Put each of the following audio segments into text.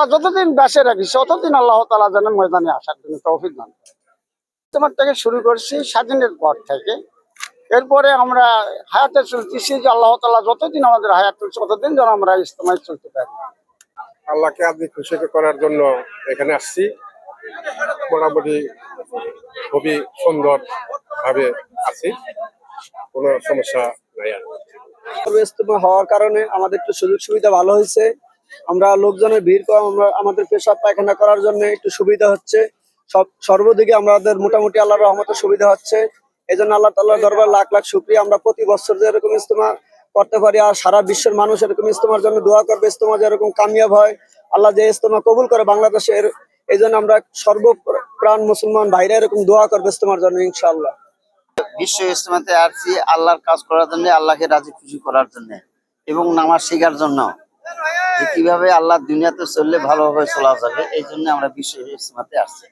আল্লাহ যতদিন বাসে রাখি ততদিন আল্লাহ তালা যেন ময়দানে আসার জন্য তৌফিক দান। তোমার থেকে শুরু করছি স্বাধীনের পর থেকে। এরপরে আমরা হায়াতে চলতেছি যে আল্লাহ তালা যতদিন আমাদের হায়াত চলছে ততদিন যেন আমরা ইস্তেমায় চলতে পারি। আল্লাহকে আপনি খুশি করার জন্য এখানে আসছি। মোটামুটি খুবই সুন্দর ভাবে আছি। কোনো সমস্যা নাই আর ইজতেমা হওয়ার কারণে আমাদের একটু সুযোগ সুবিধা ভালো হয়েছে। আমরা লোকজনের ভিড় কম, আমরা আমাদের পেশাব পায়খানা করার জন্য একটু সুবিধা হচ্ছে। সব, সর্বদিকে আমাদের মোটামুটি আল্লাহর রহমতের সুবিধা হচ্ছে। এই জন্য আল্লাহ তাল্লাহ দরবার লাখ লাখ শুক্রিয়া। আমরা প্রতি বছর যে এরকম ইজতেমা করতে পারি আর সারা বিশ্বের মানুষ এরকম ইজতেমার জন্য দোয়া করবে। ইজতেমা যেরকম কামিয়াব হয়, আল্লাহ যে ইজতেমা কবুল করে বাংলাদেশের এই জন্য আমরা সর্বপ্রাণ মুসলমান ভাইরা এরকম দোয়া করবে ইজতেমার জন্য ইনশাআল্লাহ। বিশ্ব ইজতেমাতে আসছি আল্লাহর কাজ করার জন্য, আল্লাহকে রাজি খুশি করার জন্য এবং নামাজ শেখার জন্য। যে কীভাবে আল্লাহ দুনিয়াতে চললে ভালোভাবে চলা যাবে এই জন্য আমরা বিশ্ব ইজতেমাতে আসছি।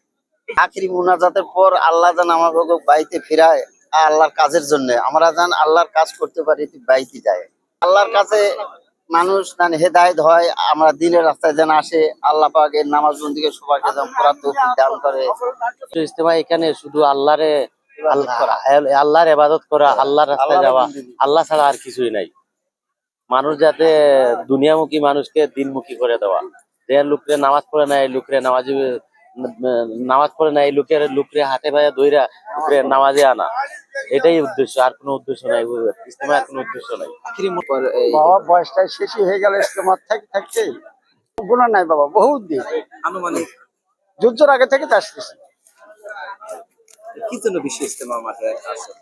আখিরি মুনাজাতের পর আল্লাহ যেন আমাকে বাড়িতে ফেরায় আল্লাহর কাজের জন্য। আমরা যেন আল্লাহর কাজ করতে পারি বাড়িতে যায়। আল্লাহর কাছে মানুষ যেন হেদায়ত হয় আমরা দিনের রাস্তায় যেন আসে আল্লাহ পাকের নামাজ বন্দিকে সবাইকে যেন তৌফিক দান করে। ইজতেমা এখানে শুধু আল্লাহরে আল্লাহ- আল্লাহর ইবাদত করা আল্লাহর রাস্তায় যাওয়া আল্লাহ ছাড়া আর কিছুই নাই। মানুষ যাতে দুনিয়ামুখী মানুষকে দিনমুখী করে দেওয়া। যে লোকরে নামাজ পড়ে না এই লোকরে নামাজি নামাজ পড়ে না এই লোকের লোকরে হাতে পায়ে দইরা লোকরে নামাজে আনা। এটাই উদ্দেশ্য আর কোনো উদ্দেশ্য নাই ইজতেমার কোনো উদ্দেশ্য নাই। বাবা বয়সটা শেষই হয়ে গেল ইস্তেমার থেকে থাকতে গুণা নাই বাবা বহুত দিন। আনুমানিক। যুদ্ধের আগে থেকে তো আসতেছি। কি জন্য বিশ্ব ইজতেমা মাঠে আসে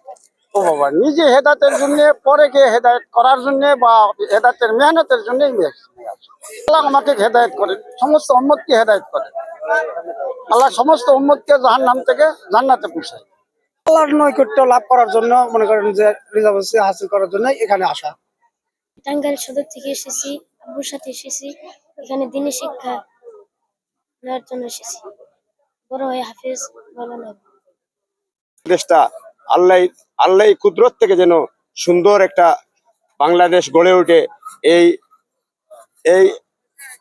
ও বাবা নিজে হেদাতের জন্য পরে গিয়ে হেদায়ত করার জন্য বা হেদাতের মেহনতের জন্য আল্লাহ আমাকে হেদায়ত করে সমস্ত উম্মতকে হেদায়ত করে। আল্লাহ সমস্ত উম্মতকে জাহান নাম থেকে জান্নাতে পৌঁছায়। আল্লাহর নৈকট্য লাভ করার জন্য মনে করেন যে রিজার্ভ হাসিল করার জন্য এখানে আসা। টাঙ্গাইল সদর থেকে এসেছি আব্বুর সাথে এসেছি এখানে দিনী শিক্ষা নেওয়ার জন্য এসেছি। বড় হয়ে হাফেজ লাগবে দেশটা আল্লাহ আল্লাহ কুদরত থেকে যেন সুন্দর একটা বাংলাদেশ গড়ে ওঠে। এই এই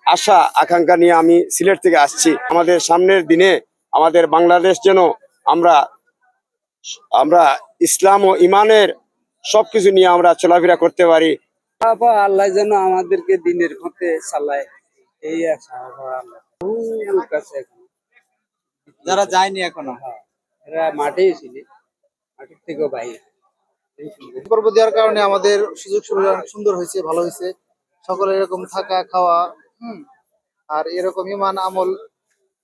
আশা আকাঙ্ক্ষা নিয়ে আমি সিলেট থেকে আসছি। আমাদের সামনের দিনে আমাদের বাংলাদেশ যেন আমরা আমরা ইসলাম ও ইমানের সবকিছু নিয়ে আমরা চলাফেরা করতে পারি। আল্লাহ যেন আমাদেরকে দিনের পথে চালায়। এই আশা। যারা যায়নি এখনও। এরা মাঠেই ছিল। মাঠের থেকেও বাইরে। পর্ব দেওয়ার কারণে আমাদের সুযোগ সুবিধা সুন্দর হয়েছে, ভালো হয়েছে। সকলে এরকম থাকা, খাওয়া, হুম, আর এরকম ইমান, আমল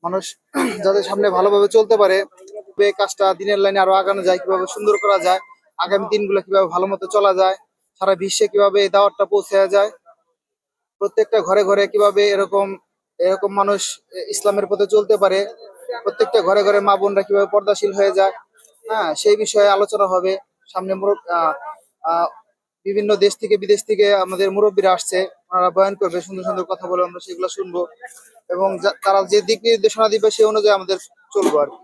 মানুষ যাদের সামনে ভালোভাবে চলতে পারে কাজটা দিনের লাইনে আরও আগানো যায়, কীভাবে সুন্দর করা যায়, আগামী দিনগুলো কীভাবে ভালো মতো চলা যায়, সারা বিশ্বে কীভাবে এই দাওয়াতটা পৌঁছে যায়, প্রত্যেকটা ঘরে ঘরে কীভাবে এরকম এরকম মানুষ ইসলামের পথে চলতে পারে, প্রত্যেকটা ঘরে ঘরে মা বোনরা কীভাবে পর্দাশীল হয়ে যায় হ্যাঁ সেই বিষয়ে আলোচনা হবে। সামনে বিভিন্ন দেশ থেকে, বিদেশ থেকে আমাদের মুরব্বীরা আসছে। ওনারা বয়ান করবে, সুন্দর সুন্দর কথা বলে আমরা সেগুলো শুনব। এবং তারা যে দিক নির্দেশনা দিবে, সে অনুযায়ী আমাদের চলবো আর কি।